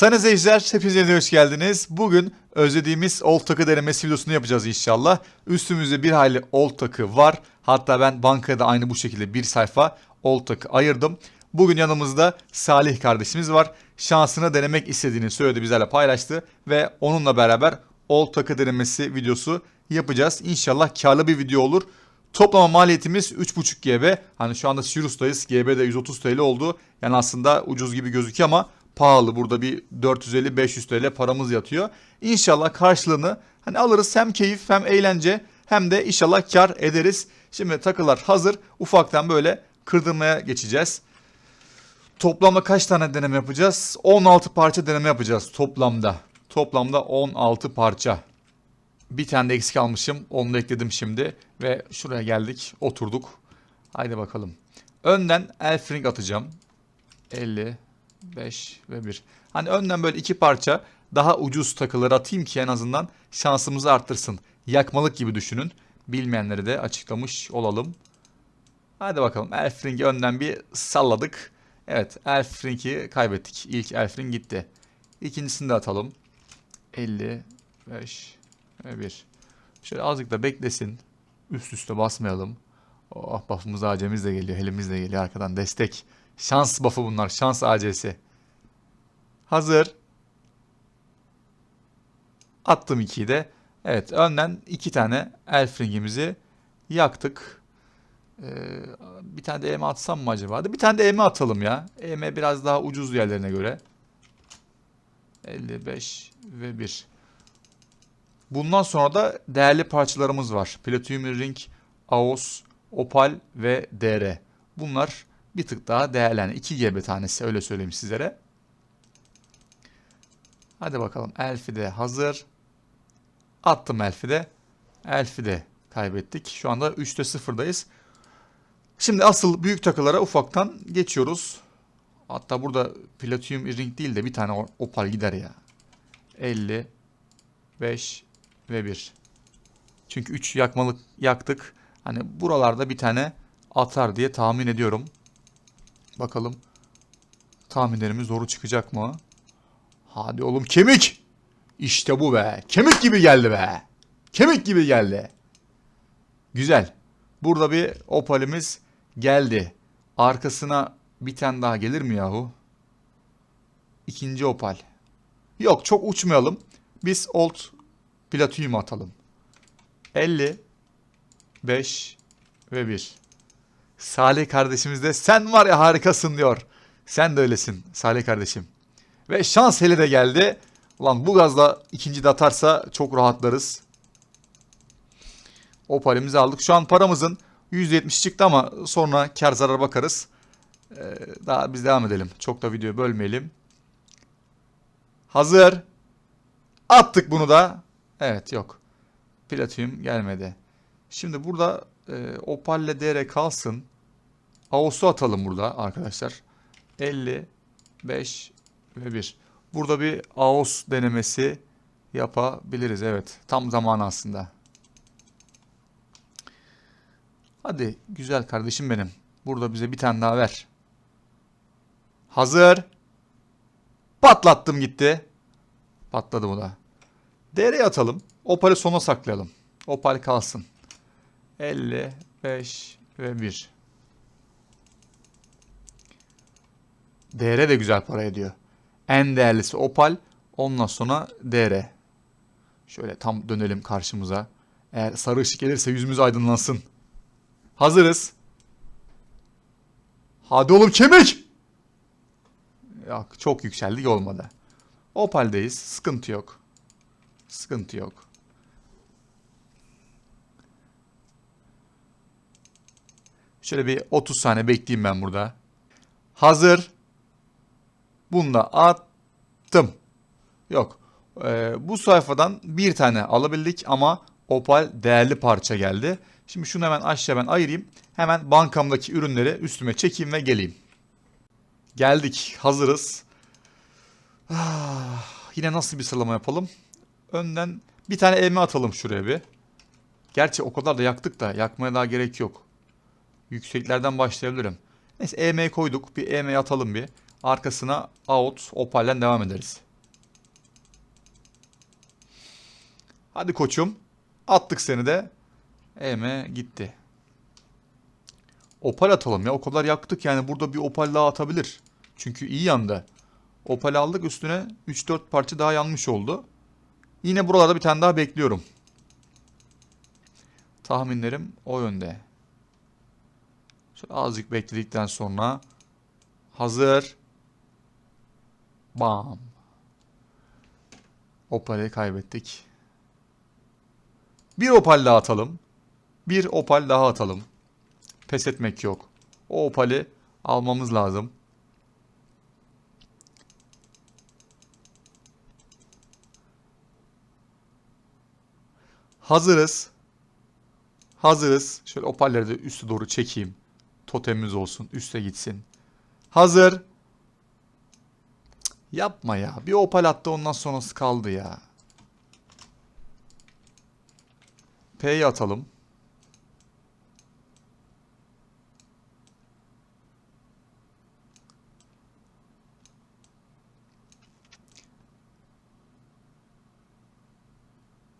Sayın izleyiciler hepiniz yeniden hoş geldiniz. Bugün özlediğimiz old takı denemesi videosunu yapacağız inşallah. Üstümüzde bir hayli old takı var. Hatta ben bankaya da aynı bu şekilde bir sayfa old takı ayırdım. Bugün yanımızda Salih kardeşimiz var. Şansını denemek istediğini söyledi bizlerle paylaştı. Ve onunla beraber old takı denemesi videosu yapacağız. İnşallah karlı bir video olur. Toplama maliyetimiz 3.5 GB. Hani şu anda Sirius'tayız. GB de 130 TL oldu. Yani aslında ucuz gibi gözüküyor ama pahalı. Burada bir 450-500 TL paramız yatıyor. İnşallah karşılığını hani alırız hem keyif hem eğlence hem de inşallah kar ederiz. Şimdi takılar hazır. Ufaktan böyle kırdırmaya geçeceğiz. Toplamda kaç tane deneme yapacağız? 16 parça deneme yapacağız toplamda. Toplamda 16 parça. Bir tane de eksik almışım. Onu da ekledim şimdi. Ve şuraya geldik. Oturduk. Haydi bakalım. Önden elf ring atacağım. 50, 5 ve 1. Hani önden böyle iki parça daha ucuz takıları atayım ki en azından şansımızı arttırsın. Yakmalık gibi düşünün. Bilmeyenleri de açıklamış olalım. Hadi bakalım elf ringi önden bir salladık. Evet elf ringi kaybettik. İlk elf ring gitti. İkincisini de atalım. 50, 5 ve 1. Şöyle azıcık da beklesin. Üst üste basmayalım. Oh buff'ımız AC'miz de geliyor. Helimiz de geliyor arkadan destek. Şans buff'ı bunlar. Şans AC'si. Hazır. Attım 2'yi de. Evet önden iki tane elf ringimizi yaktık. Ee, bir tane de EM atsam mı acaba? Bir tane de EM atalım ya. EM biraz daha ucuz yerlerine göre. 55 ve 1. Bundan sonra da değerli parçalarımız var. Platinum Ring, AOS, Opal ve DR. Bunlar bir tık daha değerli. Yani 2 GB tanesi öyle söyleyeyim sizlere. Hadi bakalım. Elf'i de hazır. Attım Elf'i de. Elf'i de kaybettik. Şu anda 3'te 0'dayız. Şimdi asıl büyük takılara ufaktan geçiyoruz. Hatta burada Platinum Ring değil de bir tane Opal gider ya. 50, 5 ve 1. Çünkü 3 yakmalık yaktık. Hani buralarda bir tane atar diye tahmin ediyorum. Bakalım tahminlerimiz doğru çıkacak mı? Hadi oğlum kemik. İşte bu be. Kemik gibi geldi be. Kemik gibi geldi. Güzel. Burada bir opalimiz geldi. Arkasına bir tane daha gelir mi yahu? İkinci opal. Yok çok uçmayalım. Biz old platinum atalım. 50 5 ve 1. Salih kardeşimiz de sen var ya harikasın diyor. Sen de öylesin Salih kardeşim. Ve şans hele de geldi. Ulan bu gazla ikinci de atarsa çok rahatlarız. Opalimizi aldık. Şu an paramızın %70 çıktı ama sonra kar zarar bakarız. Ee, daha biz devam edelim. Çok da video bölmeyelim. Hazır. Attık bunu da. Evet yok. Platinum gelmedi. Şimdi burada e, Opal ile DR kalsın. Ağustos'u atalım burada arkadaşlar. 50, 5 ve 1. Burada bir AOS denemesi yapabiliriz. Evet. Tam zamanı aslında. Hadi güzel kardeşim benim. Burada bize bir tane daha ver. Hazır. Patlattım gitti. Patladı bu da. DR'ye atalım. Opal'i sona saklayalım. Opal kalsın. 50, 5 ve 1. DR de güzel para ediyor. En değerlisi Opal. Ondan sonra DR. Şöyle tam dönelim karşımıza. Eğer sarı ışık gelirse yüzümüz aydınlansın. Hazırız. Hadi oğlum kemik. Yok çok yükseldik olmadı. Opal'deyiz. Sıkıntı yok. Sıkıntı yok. Şöyle bir 30 saniye bekleyeyim ben burada. Hazır. Bunu da attım. Yok. Ee, bu sayfadan bir tane alabildik ama Opal değerli parça geldi. Şimdi şunu hemen aşağı ben ayırayım. Hemen bankamdaki ürünleri üstüme çekeyim ve geleyim. Geldik. Hazırız. Ah, yine nasıl bir sıralama yapalım? Önden bir tane elma atalım şuraya bir. Gerçi o kadar da yaktık da yakmaya daha gerek yok. Yükseklerden başlayabilirim. Neyse EM koyduk. Bir EM atalım bir. Arkasına out opalden devam ederiz. Hadi koçum. Attık seni de. EM gitti. Opal atalım ya. O kadar yaktık yani. Burada bir opal daha atabilir. Çünkü iyi yandı. Opal aldık üstüne 3-4 parça daha yanmış oldu. Yine buralarda bir tane daha bekliyorum. Tahminlerim o yönde. Şöyle azıcık bekledikten sonra hazır. Bam. Opal'i kaybettik. Bir opal daha atalım. Bir opal daha atalım. Pes etmek yok. O opali almamız lazım. Hazırız. Hazırız. Şöyle opalleri de üste doğru çekeyim. Totemimiz olsun. Üste gitsin. Hazır. Yapma ya. Bir opal attı ondan sonrası kaldı ya. P'yi atalım.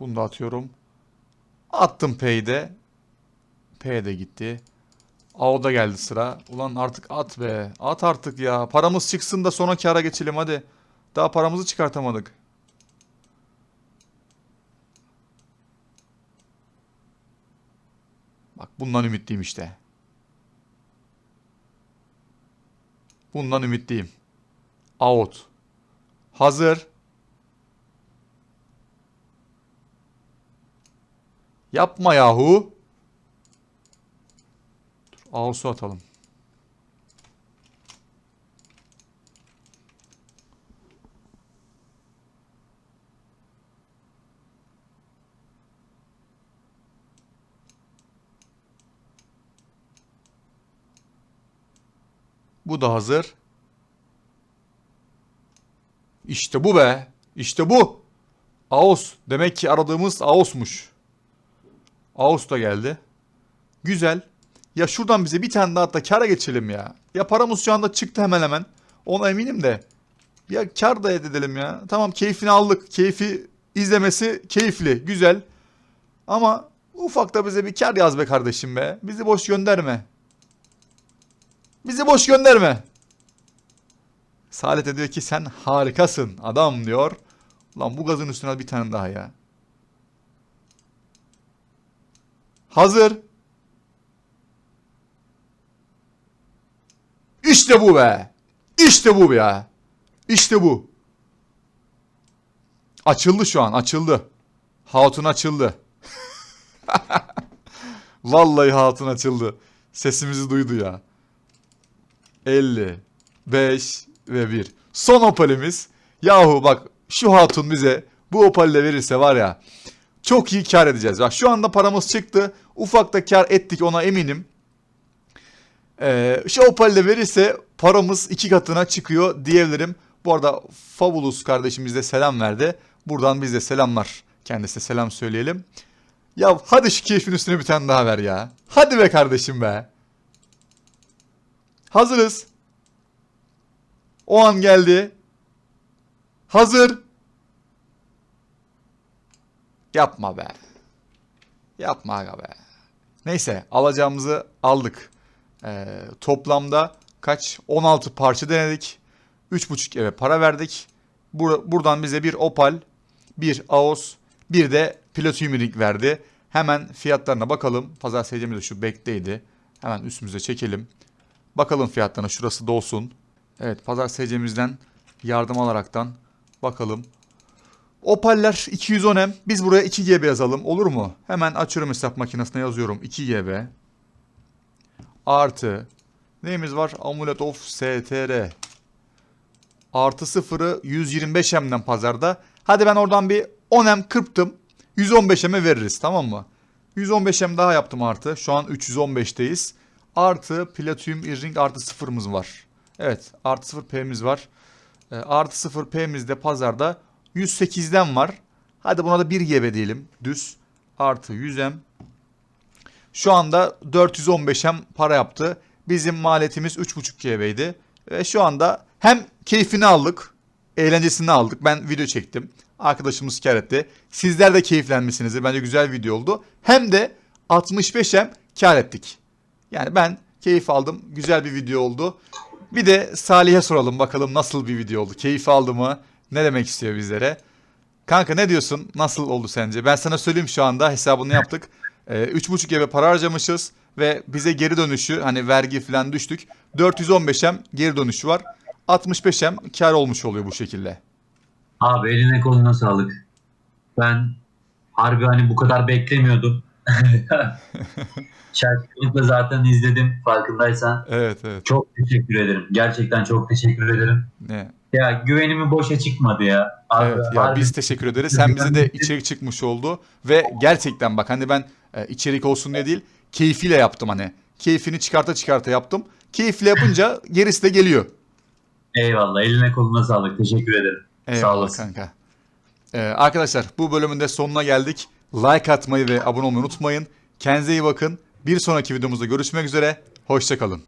Bunu da atıyorum. Attım P'yi de. P de gitti. A'da geldi sıra. Ulan artık at be. At artık ya. Paramız çıksın da sonra kâra geçelim hadi. Daha paramızı çıkartamadık. Bak bundan ümitliyim işte. Bundan ümitliyim. Out. Hazır. Yapma yahu. Dur, Ağustos atalım. Bu da hazır. İşte bu be. İşte bu. Ağustos. Demek ki aradığımız Ağustos'muş. Ağustos da geldi. Güzel. Ya şuradan bize bir tane daha da kara geçelim ya. Ya paramız şu anda çıktı hemen hemen. Ona eminim de. Ya kar da edelim ya. Tamam keyfini aldık. Keyfi izlemesi keyifli. Güzel. Ama ufakta bize bir kar yaz be kardeşim be. Bizi boş gönderme. Bizi boş gönderme. De diyor ki sen harikasın adam diyor. Lan bu gazın üstüne bir tane daha ya. Hazır. İşte bu be. İşte bu ya. İşte bu. Açıldı şu an açıldı. Hatun açıldı. Vallahi hatun açıldı. Sesimizi duydu ya. 50, 5 ve 1. Son opalimiz. Yahu bak şu hatun bize bu opalle verirse var ya çok iyi kar edeceğiz. Bak şu anda paramız çıktı. Ufak da kar ettik ona eminim. Ee, şu opalle verirse paramız iki katına çıkıyor diyebilirim. Bu arada Fabulous kardeşimiz de selam verdi. Buradan biz de selamlar. Kendisine selam söyleyelim. Ya hadi şu keyfin üstüne bir tane daha ver ya. Hadi be kardeşim be. Hazırız. O an geldi. Hazır. Yapma be. Yapma aga be. Neyse alacağımızı aldık. Ee, toplamda kaç? 16 parça denedik. 3,5 eve para verdik. Bur- buradan bize bir Opal, bir Aos, bir de Platinum Ring verdi. Hemen fiyatlarına bakalım. Pazar seyircimiz de şu bekteydi. Hemen üstümüze çekelim. Bakalım fiyatlarına şurası dolsun. Evet pazar seyircimizden yardım alaraktan bakalım. Opaller 210M. Biz buraya 2 GB yazalım. Olur mu? Hemen açıyorum hesap makinesine yazıyorum. 2 GB. Artı. Neyimiz var? Amulet of STR. Artı sıfırı 125M'den pazarda. Hadi ben oradan bir 10M kırptım. 115M'e veririz tamam mı? 115M daha yaptım artı. Şu an 315'teyiz. Artı Platinum Earring artı sıfırımız var. Evet artı sıfır P'miz var. E, artı sıfır P'miz de pazarda 108'den var. Hadi buna da 1 GB diyelim. Düz. Artı 100M. Şu anda 415M para yaptı. Bizim maliyetimiz 3.5 GB'ydi. Ve şu anda hem keyfini aldık, eğlencesini aldık. Ben video çektim. Arkadaşımız kar etti. Sizler de keyiflenmişsinizdir. Bence güzel video oldu. Hem de 65'em kar ettik. Yani ben keyif aldım. Güzel bir video oldu. Bir de Salih'e soralım bakalım nasıl bir video oldu. Keyif aldı mı? Ne demek istiyor bizlere? Kanka ne diyorsun? Nasıl oldu sence? Ben sana söyleyeyim şu anda hesabını yaptık. Ee, 3.5 eve para harcamışız ve bize geri dönüşü hani vergi falan düştük. 415'em geri dönüşü var. 65'em kar olmuş oluyor bu şekilde. Abi eline koluna sağlık. Ben harbi hani bu kadar beklemiyordum. Şarkılıkla zaten izledim farkındaysan. Evet evet. Çok teşekkür ederim. Gerçekten çok teşekkür ederim. Ne? Ya güvenimi boşa çıkmadı ya. Abi, Evet ya harbi- biz teşekkür ederiz. Hem bize de içerik çıkmış oldu ve gerçekten bak hani ben e, içerik olsun diye değil keyfiyle yaptım hani. Keyfini çıkarta çıkarta yaptım. Keyifle yapınca gerisi de geliyor. Eyvallah eline koluna sağlık. Teşekkür ederim. Sağ Eyvallah olasın. kanka. Ee, arkadaşlar bu bölümün de sonuna geldik. Like atmayı ve abone olmayı unutmayın. Kendinize iyi bakın. Bir sonraki videomuzda görüşmek üzere. Hoşçakalın.